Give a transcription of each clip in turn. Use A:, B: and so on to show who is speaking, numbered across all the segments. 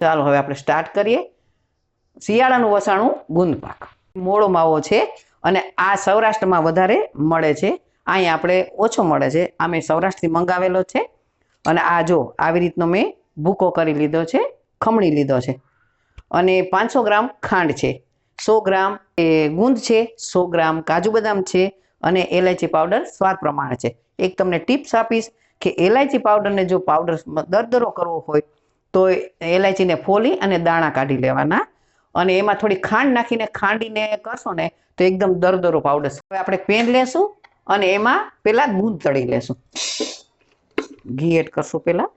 A: ચાલો હવે આપણે સ્ટાર્ટ કરીએ. શિયાળાનું વસાણું ગુંદ પાક મોળો માવો છે અને આ સૌરાષ્ટ્રમાં વધારે મળે છે. અહીંયા આપણે ઓછો મળે છે. આ મેં સૌરાષ્ટ્રથી મંગાવેલો છે. અને આ જો, આવી રીતનો મેં ભૂકો કરી લીધો છે, ખમણી લીધો છે. અને પાંચસો ગ્રામ ખાંડ છે. સો ગ્રામ એ ગુંદ છે, સો ગ્રામ કાજુ બદામ છે અને એલાયચી પાવડર સ્વાદ પ્રમાણે છે. એક તમને ટિપ્સ આપીશ કે એલાયચી પાવડરને જો પાવડર દરદરો કરવો હોય તો એલાયચીને ફોલી અને દાણા કાઢી લેવાના. અને એમાં થોડી ખાંડ નાખીને ખાંડીને કરશો ને તો એકદમ દરદરો પાવડર હવે આપણે પેન લેશું અને એમાં પેલા ગુંદ તળી લેશું. ઘી એડ કરશું પેલા.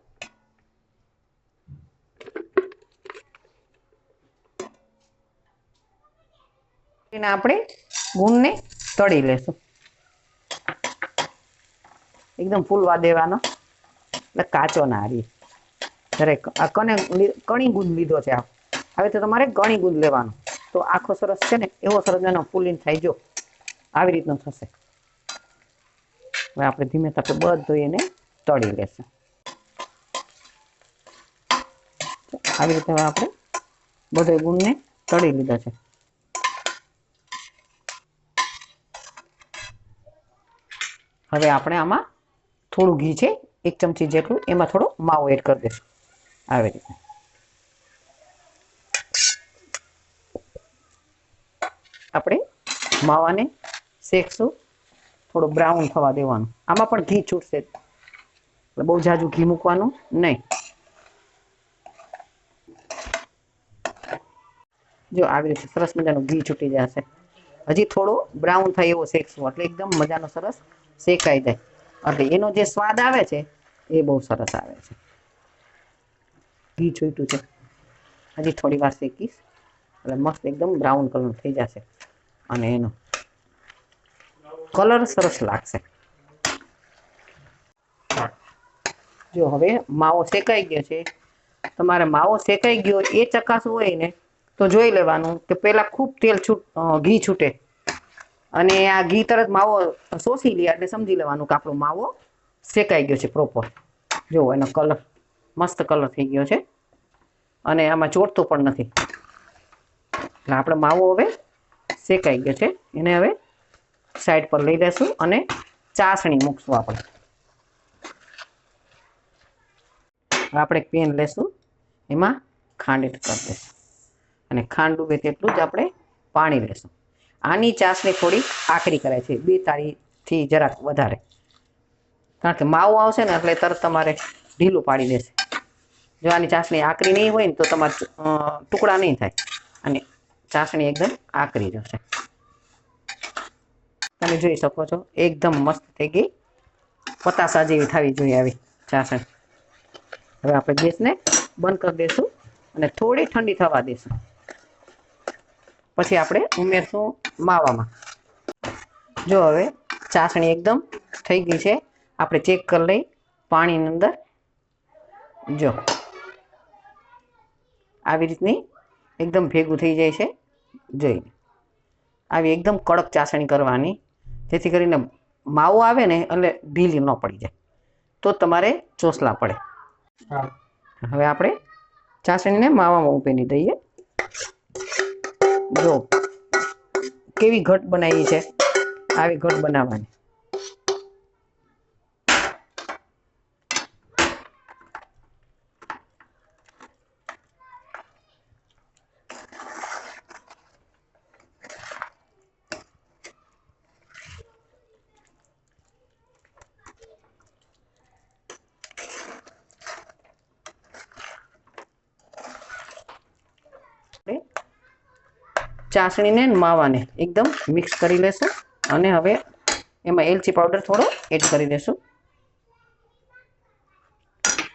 A: આપણે ગુંદને તળી લેશું. એકદમ ફૂલવા દેવાનો. એટલે કાચો ના રહે. જ્યારે આ કને કણી ગુંદ લીધો છે આ. હવે તો તમારે ગણી ગુંદ લેવાનો. તો આખો સરસ છે ને, એવો સરસ એનો ફૂલિંગ થાય જો. આવી રીતનો થશે. હવે આપણે ધીમે તાપે બધું એને તળી લેશું. આવી રીતે હવે આપણે બધો ગુણને તળી લીધો છે. હવે આપણે આમાં થોડું ઘી છે, એક ચમચી જેટલું, એમાં થોડો માવો એડ કરી દઈશું. આવી રીતે. આપણે માવાને શેકશું. થોડું બ્રાઉન થવા દેવાનું. આમાં પણ ઘી છૂટશે. એટલે બહુ જાજુ ઘી મૂકવાનું નહીં. જો આવી રીતે સરસ મજાનું ઘી છૂટી જશે. હજી થોડો બ્રાઉન થાય એવો શેકશું. એટલે એકદમ મજાનો સરસ શેકાઈ જાય. એટલે એનો જે સ્વાદ આવે છે, એ બહુ સરસ આવે છે. ઘી છૂટ્યું છે. હજી થોડી વાર શેકીશ. એટલે મસ્ત એકદમ બ્રાઉન કલર થઈ જશે. અને એનો કલર સરસ લાગશે. જો હવે માવો શેકાઈ ગયો છે. તમારે માવો શેકાઈ ગયો, એ ચકાસવું હોય ને, તો જોઈ લેવાનું કે પહેલાં ખૂબ તેલ છૂટ ઘી છૂટે. અને આ ઘી તરત માવો શોષી લે એટલે સમજી લેવાનું કે આપણો માવો શેકાઈ ગયો છે પ્રોપર જો એનો કલર મસ્ત કલર થઈ ગયો છે. અને આમાં ચોટતો પણ નથી. એટલે આપણે માવો હવે શેકાઈ ગયો છે. એને હવે સાઈડ પર લઈ લેશું અને ચાસણી મૂકશું આપણે. આપણે પેન લેશું. એમાં ખાંડ કરી દઈશું. અને ખાંડ ડૂબે તેટલું જ આપણે પાણી લેશું. આની ચાસણી થોડી આકરી કરે છે. બે તાળીથી જરાક વધારે. કારણ કે માવો આવશે ને એટલે તરત તમારે ઢીલું પાડી દેશે. જો આની ચાસણી આકરી નહીં હોય ને તો તમારે ટુકડા નહીં થાય. અને ચાસણી એકદમ આકરી જશે તમે જોઈ શકો છો, એકદમ મસ્ત થઈ ગઈ. પતાસા જેવી થવી જોઈએ આવી ચાસણી હવે આપણે ગેસને બંધ કરી દઈશું અને થોડી ઠંડી થવા દઈશું પછી આપણે ઉમેરશું માવામાં. જો હવે ચાસણી એકદમ થઈ ગઈ છે. આપણે ચેક કરી લઈ પાણીની અંદર. જો. આવી રીતની એકદમ ભેગું થઈ જાય છે. જોઈને. આવી એકદમ કડક ચાસણી કરવાની જેથી કરીને માવો આવે ને એટલે ઢીલી ન પડી જાય. તો તમારે ચોસલા પડે. હવે આપણે ચાસણીને માવામાં ઉભેની દઈએ. જો કેવી ઘટ બનાવી છે. આવી ઘટ બનાવવાની આપણે ચાસણીને માવાને એકદમ મિક્સ કરી લેશું અને હવે એમાં એલચી પાવડર થોડો એડ કરી દેશું.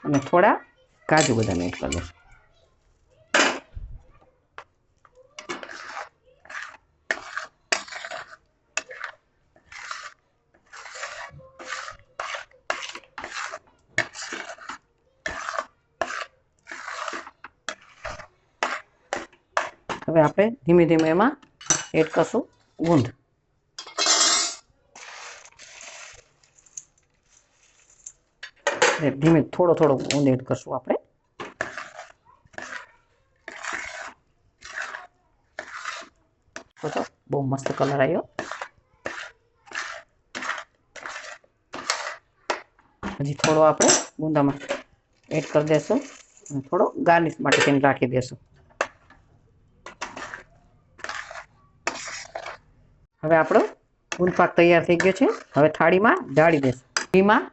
A: અને થોડા કાજુ બદામ એડ કરી દેશું. હવે આપણે ધીમે ધીમે એમાં એડ કરશું ગુંદ ધીમે થોડો થોડો ગુંદ એડ કરશું આપણે. તો બહુ મસ્ત કલર આવ્યો હજી થોડો આપણે ગુંદામાં એડ કરી દેશું થોડો ગાર્નિશ માટે તેને રાખી દેશું. હવે આપણો ગુંદ તૈયાર થઈ ગયો છે. હવે થાળીમાં ઢાળી દેશું ઘીમાં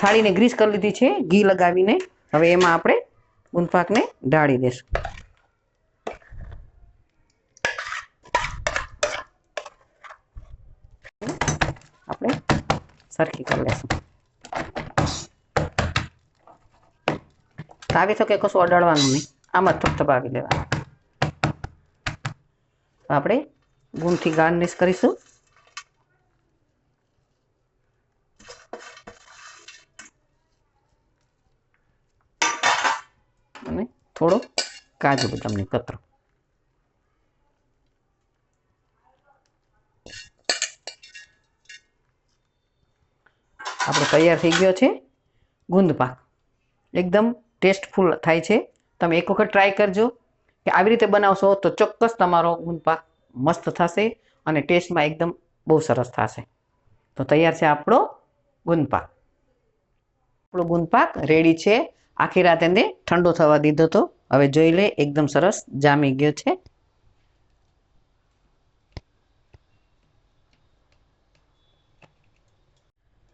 A: થાળીને ગ્રીસ કરી લીધી છે. ઘી લગાવીને હવે એમાં આપણે ઊનપાકને પાકને ઢાળી દેશું આપણે સરખી કરી લેશું તાવી કે કશું અડાડવાનું નહીં. આમાં થપથપાવી લેવાનું. આપણે ગુણથી ગાર્નિશ કરીશું. અને થોડો કાજુ બદામની કતરો. આપણો તૈયાર થઈ ગયો છે ગુંદ પાક. એકદમ ટેસ્ટફુલ થાય છે. તમે એક વખત ટ્રાય કરજો કે આવી રીતે બનાવશો તો ચોક્કસ તમારો ગુંદ પાક મસ્ત થશે અને ટેસ્ટમાં એકદમ બહુ સરસ થશે. તો તૈયાર છે આપણો ગુંદપાક આપણો ગુંદપાક રેડી છે. આખી રાત એને ઠંડો થવા દીધો તો. હવે જોઈ લે, એકદમ સરસ જામી ગયો છે.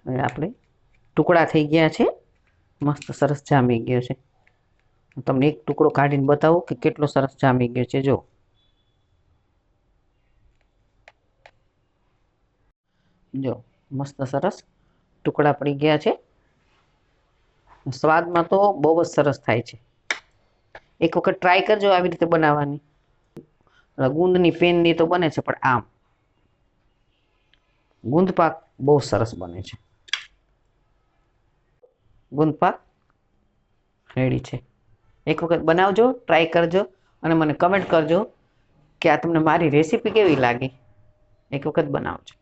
A: હવે આપણે ટુકડા થઈ ગયા છે. મસ્ત સરસ જામી ગયો છે. તમને એક ટુકડો કાઢીને બતાવું કે કેટલો સરસ જામી ગયો છે. જો. જો, મસ્ત સરસ ટુકડા પડી ગયા છે. સ્વાદમાં તો બહુ જ સરસ થાય છે. એક વખત ટ્રાય કરજો આવી રીતે બનાવવાની. ગુંદની પેનની તો બને છે, પણ આમ. ગુંદ પાક બહુ સરસ બને છે. ગુંદ પાક રેડી છે. એક વખત બનાવજો ટ્રાય કરજો અને મને કમેન્ટ કરજો કે આ તમને મારી રેસીપી કેવી લાગી? એક વખત બનાવજો.